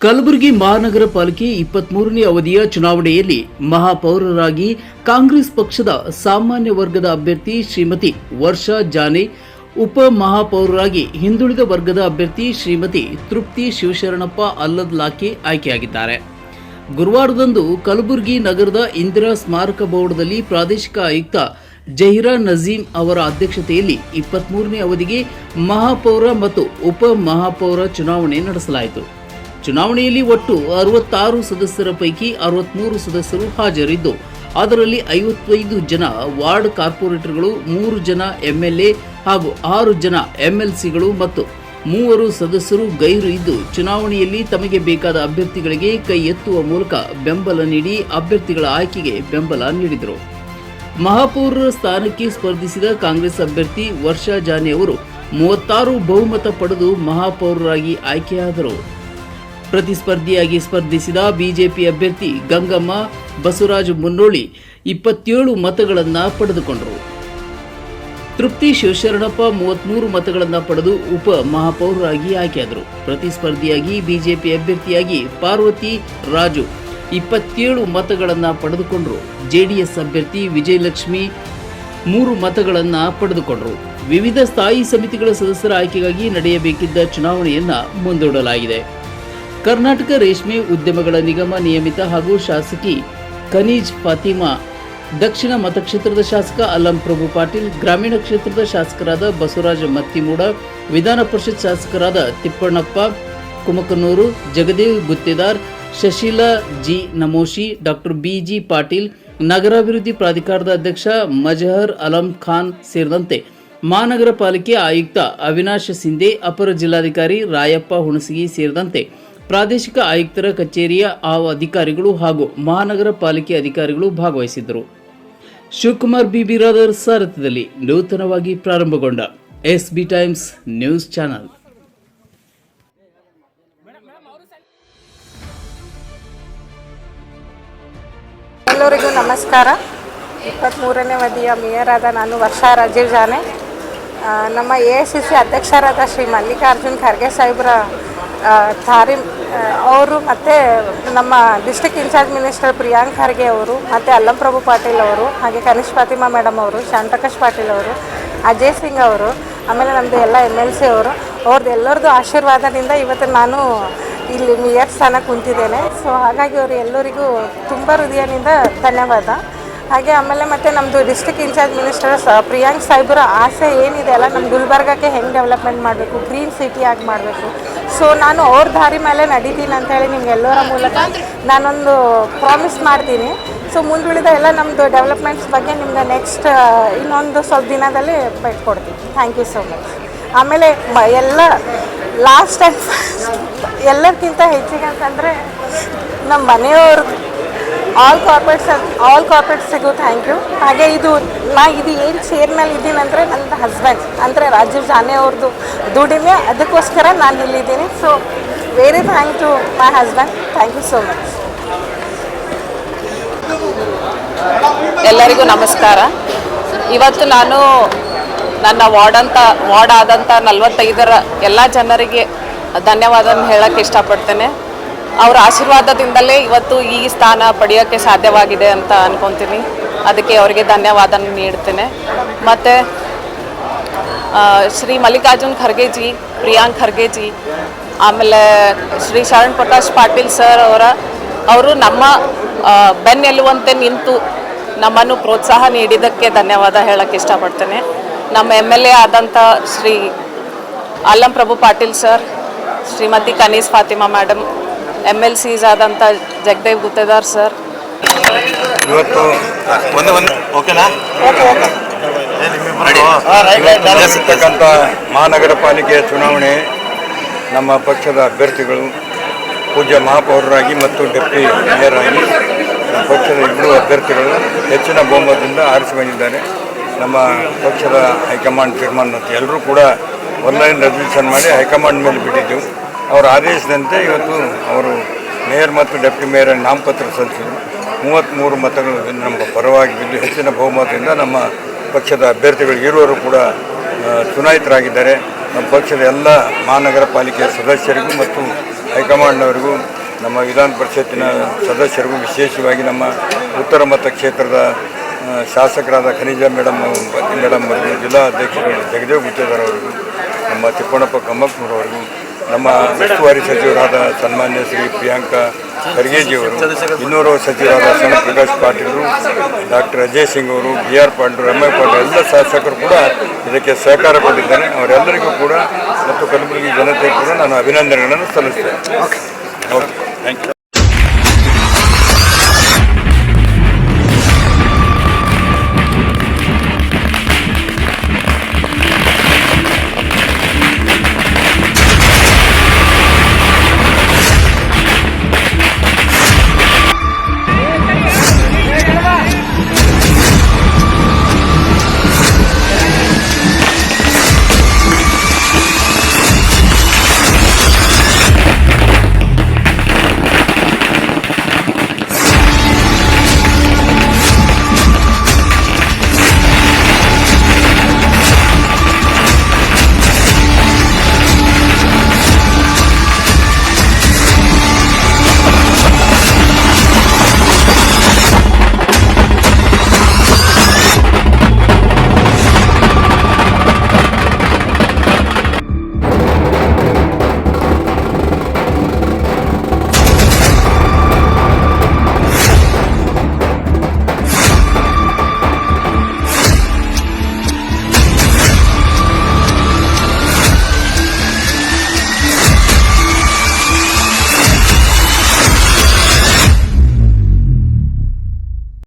ಕಲಬುರಗಿ ಮಹಾನಗರ ಪಾಲಿಕೆ ಇಪ್ಪತ್ಮೂರನೇ ಅವಧಿಯ ಚುನಾವಣೆಯಲ್ಲಿ ಮಹಾಪೌರರಾಗಿ ಕಾಂಗ್ರೆಸ್ ಪಕ್ಷದ ಸಾಮಾನ್ಯ ವರ್ಗದ ಅಭ್ಯರ್ಥಿ ಶ್ರೀಮತಿ ವರ್ಷಾ ಜಾನೆ, ಉಪ ಮಹಾಪೌರರಾಗಿ ಹಿಂದುಳಿದ ವರ್ಗದ ಅಭ್ಯರ್ಥಿ ಶ್ರೀಮತಿ ತೃಪ್ತಿ ಶಿವಶರಣಪ್ಪ ಅಲ್ಲದ್ ಲಾಕೆ ಆಯ್ಕೆಯಾಗಿದ್ದಾರೆ. ಗುರುವಾರದಂದು ಕಲಬುರಗಿ ನಗರದ ಇಂದಿರಾ ಸ್ಮಾರಕ ಭವನದಲ್ಲಿ ಪ್ರಾದೇಶಿಕ ಆಯುಕ್ತ ಜಹಿರಾ ನಜೀಂ ಅವರ ಅಧ್ಯಕ್ಷತೆಯಲ್ಲಿ ಇಪ್ಪತ್ಮೂರನೇ ಅವಧಿಗೆ ಮಹಾಪೌರ ಮತ್ತು ಉಪ ಮಹಾಪೌರ ಚುನಾವಣೆ ನಡೆಸಲಾಯಿತು. ಚುನಾವಣೆಯಲ್ಲಿ ಒಟ್ಟು ಅರವತ್ತಾರು ಸದಸ್ಯರ ಪೈಕಿ ಅರವತ್ಮೂರು ಸದಸ್ಯರು ಹಾಜರಿದ್ದು, ಅದರಲ್ಲಿ ಐವತ್ತೈದು ಜನ ವಾರ್ಡ್ ಕಾರ್ಪೊರೇಟರ್ಗಳು, ಮೂರು ಜನ ಎಂಎಲ್ಎ ಹಾಗೂ ಆರು ಜನ ಎಂಎಲ್ಸಿಗಳು ಮತ್ತು ಮೂವರು ಸದಸ್ಯರು ಗೈರು ಇದ್ದು, ಚುನಾವಣೆಯಲ್ಲಿ ತಮಗೆ ಬೇಕಾದ ಅಭ್ಯರ್ಥಿಗಳಿಗೆ ಕೈ ಎತ್ತುವ ಮೂಲಕ ಬೆಂಬಲ ನೀಡಿ ಅಭ್ಯರ್ಥಿಗಳ ಆಯ್ಕೆಗೆ ಬೆಂಬಲ ನೀಡಿದರು. ಮಹಾಪೌರ ಸ್ಥಾನಕ್ಕೆ ಸ್ಪರ್ಧಿಸಿದ ಕಾಂಗ್ರೆಸ್ ಅಭ್ಯರ್ಥಿ ವರ್ಷಾ ಜಾನೆ ಅವರು ಮೂವತ್ತಾರು ಬಹುಮತ ಪಡೆದು ಮಹಾಪೌರರಾಗಿ ಆಯ್ಕೆಯಾದರು. ಪ್ರತಿಸ್ಪರ್ಧಿಯಾಗಿ ಸ್ಪರ್ಧಿಸಿದ ಬಿಜೆಪಿ ಅಭ್ಯರ್ಥಿ ಗಂಗಮ್ಮ ಬಸವರಾಜ ಮುನ್ನೋಳಿ ಇಪ್ಪತ್ತೇಳು ಮತಗಳನ್ನು ಪಡೆದುಕೊಂಡರು. ತೃಪ್ತಿ ಶಿವಶರಣಪ್ಪ ಮೂವತ್ಮೂರು ಮತಗಳನ್ನು ಪಡೆದು ಉಪ ಮಹಾಪೌರರಾಗಿ ಆಯ್ಕೆಯಾದರು. ಪ್ರತಿಸ್ಪರ್ಧಿಯಾಗಿ ಬಿಜೆಪಿ ಅಭ್ಯರ್ಥಿಯಾಗಿ ಪಾರ್ವತಿ ರಾಜು ಇಪ್ಪತ್ತೇಳು ಮತಗಳನ್ನು ಪಡೆದುಕೊಂಡರು. ಜೆಡಿಎಸ್ ಅಭ್ಯರ್ಥಿ ವಿಜಯಲಕ್ಷ್ಮಿ ಮೂರು ಮತಗಳನ್ನು ಪಡೆದುಕೊಂಡರು. ವಿವಿಧ ಸ್ಥಾಯಿ ಸಮಿತಿಗಳ ಸದಸ್ಯರ ಆಯ್ಕೆಗಾಗಿ ನಡೆಯಬೇಕಿದ್ದ ಚುನಾವಣೆಯನ್ನು ಮುಂದೂಡಲಾಗಿದೆ. ಕರ್ನಾಟಕ ರೇಷ್ಮೆ ಉದ್ಯಮಗಳ ನಿಗಮ ನಿಯಮಿತ ಹಾಗೂ ಶಾಸಕಿ ಖನಿಜ್ ಫಾತಿಮಾ, ದಕ್ಷಿಣ ಮತಕ್ಷೇತ್ರದ ಶಾಸಕ ಅಲ್ಲಂ ಪ್ರಭು ಪಾಟೀಲ್, ಗ್ರಾಮೀಣ ಕ್ಷೇತ್ರದ ಶಾಸಕರಾದ ಬಸವರಾಜ ಮತ್ತಿಮೂಡ, ವಿಧಾನ ಪರಿಷತ್ ಶಾಸಕರಾದ Tippannappa, Kamakanur Jagadev Guttedar, Shashila G Namoshi, doctor B G Patil, ನಗರಾಭಿವೃದ್ಧಿ ಪ್ರಾಧಿಕಾರದ ಅಧ್ಯಕ್ಷ ಮಜಹರ್ ಅಲಂ ಖಾನ್ ಸೇರಿದಂತೆ ಮಹಾನಗರ ಪಾಲಿಕೆ ಆಯುಕ್ತ ಅವಿನಾಶ್ ಸಿಂಧೆ, ಅಪರ ಜಿಲ್ಲಾಧಿಕಾರಿ ರಾಯಪ್ಪ ಹುಣಸಗಿ ಸೇರಿದಂತೆ ಪ್ರಾದೇಶಿಕ ಆಯುಕ್ತರ ಕಚೇರಿಯ ಆ ಅಧಿಕಾರಿಗಳು ಹಾಗೂ ಮಹಾನಗರ ಪಾಲಿಕೆ ಅಧಿಕಾರಿಗಳು ಭಾಗವಹಿಸಿದ್ದರು. ಶಿವಕುಮಾರ್ ಬಿ. ಬಿರಾದರ್ ಸಾರಥ್ಯದಲ್ಲಿ ನೂತನವಾಗಿ ಪ್ರಾರಂಭಗೊಂಡ S B Times News channel. ಎಲ್ಲರಿಗೂ ನಮಸ್ಕಾರ. ಇಪ್ಪತ್ತ್ಮೂರನೇ ವದಿಯ ಮೇಯರ್ ಆದ ನಾನು ವರ್ಷ ರಾಜೀವ್ ಜಾನೆ. ನಮ್ಮ ಎ ಐ ಸಿ ಸಿ ಅಧ್ಯಕ್ಷರಾದ ಶ್ರೀ ಮಲ್ಲಿಕಾರ್ಜುನ್ ಖರ್ಗೆ ಸಾಹೇಬ್ರ ಥಾರಿ ಅವರು ಮತ್ತು ನಮ್ಮ district in charge minister Priyank Kharge ಅವರು ಮತ್ತು ಅಲ್ಲಂಪ್ರಭು ಪಾಟೀಲ್ ಅವರು, ಹಾಗೆ ಕನಿಷ್ ಫಾತಿಮಾ ಮೇಡಮ್ ಅವರು, ಶಾಂತಕಾಶ್ ಪಾಟೀಲ್ ಅವರು, ಅಜಯ್ ಸಿಂಗ್ ಅವರು, ಆಮೇಲೆ ನಮ್ಮದು ಎಲ್ಲ ಎಂ ಎಲ್ ಸಿ ಅವರು ಅವ್ರದ್ದು ಎಲ್ಲರದ್ದು ಆಶೀರ್ವಾದದಿಂದ ಇವತ್ತು ನಾನು ಇಲ್ಲಿ ಮೇಯರ್ ಸ್ಥಾನ ಕುಂತಿದ್ದೇನೆ. ಸೊ ಹಾಗಾಗಿ ಅವರು ಎಲ್ಲರಿಗೂ ತುಂಬ ಹೃದಯದಿಂದ ಧನ್ಯವಾದ. ಹಾಗೆ ಆಮೇಲೆ ಮತ್ತು ನಮ್ಮದು ಡಿಸ್ಟಿಕ್ ಇನ್ಚಾರ್ಜ್ ಮಿನಿಸ್ಟರ್ ಪ್ರಿಯಾಂಕ್ ಸಾಹೇಬ್ರ ಆಸೆ ಏನಿದೆ ಅಲ್ಲ ನಮ್ಮ ಗುಲ್ಬರ್ಗಕ್ಕೆ ಹೆಂಗೆ ಡೆವಲಪ್ಮೆಂಟ್ ಮಾಡಬೇಕು ಗ್ರೀನ್ ಸಿಟಿ ಆಗಿ ಮಾಡಬೇಕು. ಸೊ ನಾನು ಅವ್ರ ದಾರಿ ಮೇಲೆ ನಡೀತೀನಿ ಅಂತೇಳಿ ನಿಮ್ಗೆಲ್ಲರ ಮೂಲಕ ನಾನೊಂದು ಪ್ರಾಮಿಸ್ ಮಾಡ್ತೀನಿ. ಸೊ ಮುಂದುಳಿದ ಎಲ್ಲ ನಮ್ಮದು ಡೆವಲಪ್ಮೆಂಟ್ಸ್ ಬಗ್ಗೆ ನಿಮ್ಗೆ ನೆಕ್ಸ್ಟ್ ಇನ್ನೊಂದು ಸ್ವಲ್ಪ ದಿನದಲ್ಲಿ ಕೊಡ್ತೀನಿ ಥ್ಯಾಂಕ್ ಯು ಸೊ ಮಚ್ ಆಮೇಲೆ ಎಲ್ಲ ಲಾಸ್ಟ್ ಟೈಮ್ ಎಲ್ಲಕ್ಕಿಂತ ಹೆಚ್ಚಿಗೆ ಅಂತಂದರೆ, ನಮ್ಮ ಮನೆಯವ್ರ ಆಲ್ ಕಾರ್ಪೊರೇಟ್ಸ್ ಆಲ್ ಕಾರ್ಪೊರೇಟ್ಸಿಗೂ ಥ್ಯಾಂಕ್ ಯು ಹಾಗೆ ಇದು ನಾ ಇದು ಏನು ಚೇರ್ ಮೇಲೆ ಇದ್ದೀನಿ ಅಂದರೆ ನನ್ನ ಹಸ್ಬೆಂಡ್ ಅಂದರೆ ರಾಜೀವ್ ಜಾನೆ ಅವ್ರದ್ದು ದುಡಿಮೆ. ಅದಕ್ಕೋಸ್ಕರ ನಾನು ಇಲ್ಲಿದ್ದೀನಿ. So very thank to my husband thank you so much ಎಲ್ಲರಿಗೂ ನಮಸ್ಕಾರ. ಇವತ್ತು ನಾನು ನನ್ನ ವಾರ್ಡ್ ಅಂತ, ವಾರ್ಡ್ ಆದಂಥ ನಲವತ್ತೈದರ ಎಲ್ಲ ಜನರಿಗೆ ಧನ್ಯವಾದ ಹೇಳಕ್ಕೆ ಇಷ್ಟಪಡ್ತೇನೆ. ಅವರ ಆಶೀರ್ವಾದದಿಂದಲೇ ಇವತ್ತು ಈ ಸ್ಥಾನ ಪಡೆಯೋಕ್ಕೆ ಸಾಧ್ಯವಾಗಿದೆ ಅಂತ ಅನ್ಕೊತೀನಿ. ಅದಕ್ಕೆ ಅವರಿಗೆ ಧನ್ಯವಾದ ನೀಡ್ತೇನೆ. ಮತ್ತು ಶ್ರೀ ಮಲ್ಲಿಕಾರ್ಜುನ್ ಖರ್ಗೆಜಿ ಪ್ರಿಯಾಂಕ್ ಖರ್ಗೆಜಿ ಆಮೇಲೆ ಶ್ರೀ ಶರಣ್ ಪ್ರಕಾಶ್ ಪಾಟೀಲ್ ಸರ್ ಅವರ, ಅವರು ನಮ್ಮ ಬೆನ್ನೆಲ್ಲುವಂತೆ ನಿಂತು ನಮ್ಮನ್ನು ಪ್ರೋತ್ಸಾಹ ನೀಡಿದ್ದಕ್ಕೆ ಧನ್ಯವಾದ ಹೇಳಕ್ಕೆ ಇಷ್ಟಪಡ್ತೇನೆ. ನಮ್ಮ ಎಂ ಎಲ್ ಎ ಆದಂಥ Shri Allam Prabhu Patil sir, Shrimati Kaneez Fatima madam M L C ಆದಂಥ ಜಗದೇವ್ ಗುತ್ತೇದಾರ್ ಸರ್. ಇವತ್ತು ಒಂದು ಒಂದು ಓಕೆನಾ? ನಡೆಸಿರ್ತಕ್ಕಂಥ ಮಹಾನಗರ ಪಾಲಿಕೆ ಚುನಾವಣೆ ನಮ್ಮ ಪಕ್ಷದ ಅಭ್ಯರ್ಥಿಗಳು ಪೂಜ್ಯ ಮಹಾಪೌರರಾಗಿ ಮತ್ತು ಡೆಪ್ಟಿ ಮೇಯರ್ ಆಗಿ ನಮ್ಮ ಪಕ್ಷದ ಇಬ್ಬರು ಅಭ್ಯರ್ಥಿಗಳು ಹೆಚ್ಚಿನ ಬಹುಮತದಿಂದ ಆರಿಸಿ ಬಂದಿದ್ದಾರೆ ನಮ್ಮ ಪಕ್ಷದ ಹೈಕಮಾಂಡ್ ತೀರ್ಮಾನ ಎಲ್ಲರೂ ಕೂಡ ಆನ್ಲೈನ್ ರೆಸಲ್ಯೂಷನ್ ಮಾಡಿ ಹೈಕಮಾಂಡ್ ಮೇಲೆ ಬಿಟ್ಟಿದ್ದೆವು. ಅವರ ಆದೇಶದಂತೆ ಇವತ್ತು ಅವರು ಮೇಯರ್ ಮತ್ತು ಡೆಪ್ಟಿ ಮೇಯರ್ ನಾಮಪತ್ರ ಸಲ್ಲಿಸಿದರು. ಮೂವತ್ತ್ಮೂರು ಮತಗಳು ನಮ್ಮ ಪರವಾಗಿ ಬಿದ್ದು ಹೆಚ್ಚಿನ ಬಹುಮತದಿಂದ ನಮ್ಮ ಪಕ್ಷದ ಅಭ್ಯರ್ಥಿಗಳು ಇರುವರು ಕೂಡ ಚುನಾಯಿತರಾಗಿದ್ದಾರೆ. ನಮ್ಮ ಪಕ್ಷದ ಎಲ್ಲ ಮಹಾನಗರ ಪಾಲಿಕೆಯ ಸದಸ್ಯರಿಗೂ ಮತ್ತು ಹೈಕಮಾಂಡ್ನವರಿಗೂ, ನಮ್ಮ ವಿಧಾನ ಪರಿಷತ್ತಿನ ಸದಸ್ಯರಿಗೂ ವಿಶೇಷವಾಗಿ ನಮ್ಮ ಉತ್ತರ ಮತ ಕ್ಷೇತ್ರದ ಶಾಸಕರಾದ ಖನಿಜ ಮೇಡಮ್ ಮೇಡಮ್ ಅವರಿಗೂ, ಜಿಲ್ಲಾ ಅಧ್ಯಕ್ಷರು ಜಗದೇವ್ ಗುತ್ತೇದಾರ್ ನಮ್ಮ ತಿಪ್ಪಣ್ಣಪ್ಪ ಕಮ್ಮಕ್ಕನವರಿಗೂ ನಮ್ಮ ಉಸ್ತುವಾರಿ ಸಚಿವರಾದ ಸನ್ಮಾನ್ಯ ಶ್ರೀ ಪ್ರಿಯಾಂಕಾ ಖರ್ಗೆಜಿಯವರು ಇನ್ನೂರು ಸಚಿವರಾದ ಸಣ್ಣ ಪ್ರಕಾಶ್ ಪಾಟೀಲರು ಡಾಕ್ಟರ್ ಅಜಯ್ ಸಿಂಗ್ ಅವರು B R Patil M I Patil ಎಲ್ಲ ಶಾಸಕರು ಕೂಡ ಇದಕ್ಕೆ ಸಹಕಾರ ಕೊಟ್ಟಿದ್ದಾರೆ. ಅವರೆಲ್ಲರಿಗೂ ಕೂಡ ಮತ್ತು ಕಲಬುರಗಿ ಜನತೆ ಕೂಡ ನಾನು ಅಭಿನಂದನೆಗಳನ್ನು ಸಲ್ಲಿಸ್ತೇನೆ. Okay thank you